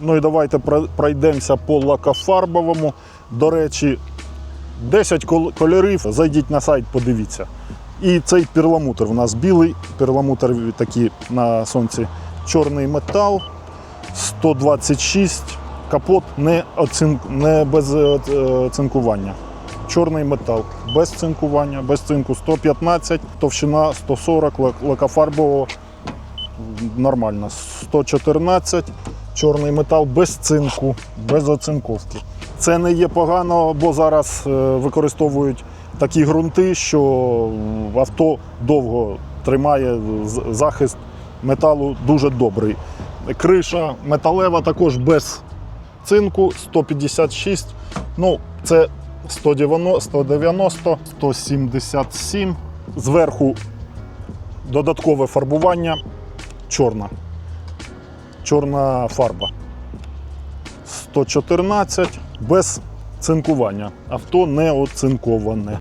Ну і давайте пройдемося по лакофарбовому. До речі, 10 кольорів. Зайдіть на сайт, подивіться. І цей перламутр у нас білий, перламутр такий на сонці чорний метал, 126, капот не, оцин... не без е, цинкування. Чорний метал без цинкування, без цинку 115, товщина 140 лакофарбового нормально. 114, чорний метал без цинку, без оцинковки. Це не є погано, бо зараз е, використовують такі ґрунти, що авто довго тримає захист металу дуже добрий. Криша металева також без цинку 156. Ну, це 190, 190, 177. Зверху додаткове фарбування чорна. Чорна фарба. 114 без цинкування. Авто не оцинковане.